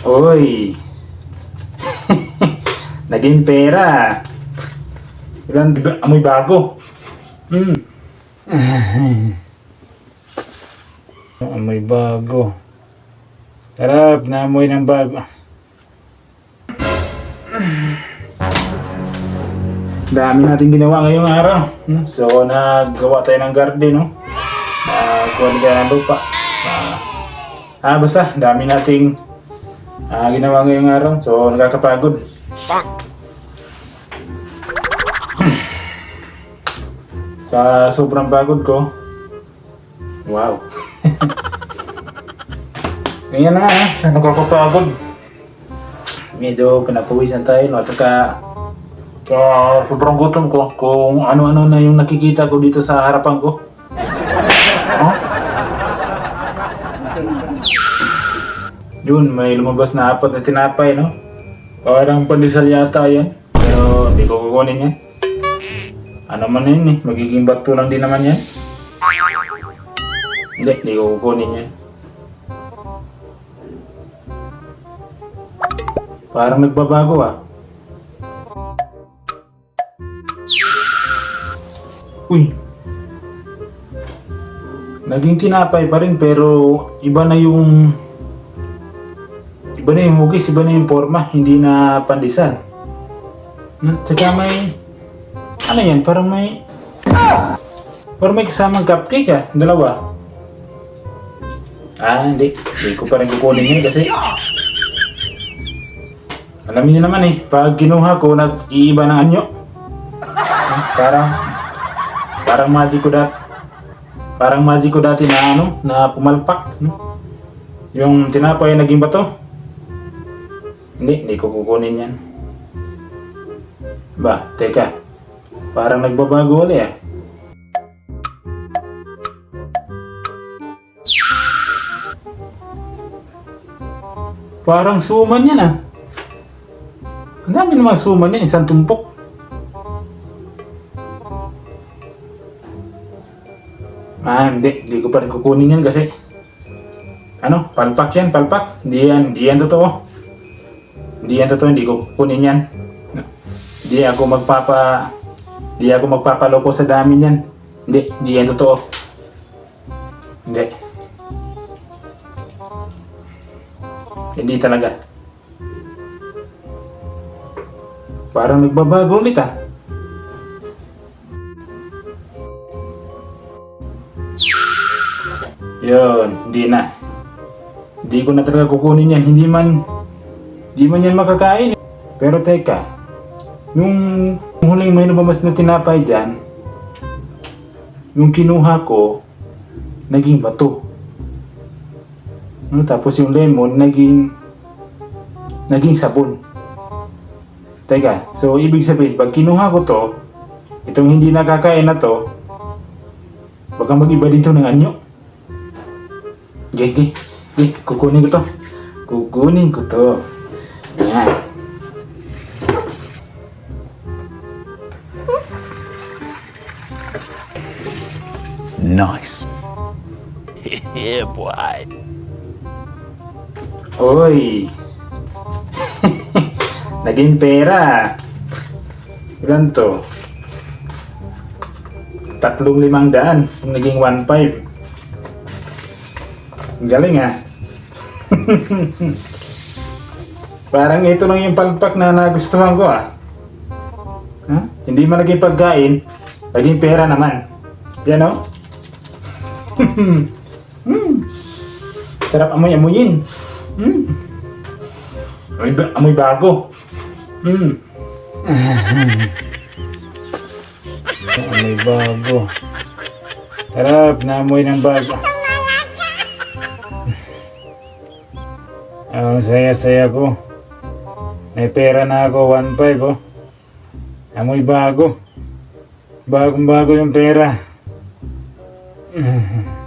Uy! Naging pera. Ilan, amoy bago. Hmm. amoy bago. Sarap na amoy ng bago. Dami natin ginawa ngayong araw. Hmm, So, naggawa tayo ng garden, no? Nagkuha tayo ng lupa. Ah, ah, basta, dami nating ah, ginawa ngayong araw. So, nakakapagod. Sa sobrang pagod ko, wow. Ganyan na nga, eh. Sa nakakapagod. Medyo pinapawisan tayo, no? At saka, sa sobrang gutom ko, kung ano-ano na yung nakikita ko dito sa harapan ko. Oh? Yun, may lumabas na apat na tinapay, no? Parang pandesal yata yan. Pero hindi ko kukunin yan. Ano man yun eh, magiging bato lang din naman yan. Hindi, hindi ko kukunin yan. Parang nagbabago ah. Uy! Naging tinapay pa rin pero iba na yung iba na yung hugis, iba na yung forma, hindi na pandesal. Hmm? Tsaka may ano yan, parang may parang may kasamang cupcake ah, dalawa. Ah, hindi. Hindi ko pa rin kukunin yun kasi alam niyo naman eh, pag kinuha ko, nag-iiba ng anyo. Hmm, Parang Parang magic ko dati. Parang magic ko dati na ano, na pumalpak, no? Yung tinapay naging bato. Hindi, hindi ko kukunin yan. Ba, teka. Parang nagbabago ulit ah. Parang suman yan ah. Ang dami naman suman yan, isang tumpok. Ah, hindi. Hindi ko pa rin kukunin yan kasi ano, palpak yan, palpak. Hindi yan, hindi yan totoo. Hindi yan totoo, hindi ko kukunin yan. Hindi ako magpapa hindi ako magpapaloko sa dami niyan. Hindi, hindi yan totoo. Hindi. Hindi talaga. Parang nagbabago ulit ah. Yun, hindi na. Hindi ko na talaga kukunin yan. Hindi man, hindi man yan makakain. Pero teka, yung huling may lumabas na tinapay dyan, yung kinuha ko, naging bato. No, tapos yung lemon, naging, naging sabon. Teka, so ibig sabihin, pag kinuha ko to, itong hindi nakakain na to, baka mag-iba din to ng anyo. Okay, okay. Okay, kukunin ko to. Kukunin ko to. Ayan. Nice. yeah, boy. Oy! Naging pera. Ilan to? Tatlong limang daan. Naging 1.5. Ang Galing ah. Parang ito lang yung palpak na nagustuhan ko ah. Ha? Hindi man naging pagkain, naging pera naman. Yan oh. mm. Sarap amoy-amoyin. Mm. Amoy, ba- amoy bago. Mm. amoy bago. Sarap na amoy ng bago. Ang saya-saya ko. May pera na ako, 1.5 oh. Amoy bago. Bagong bago yung pera.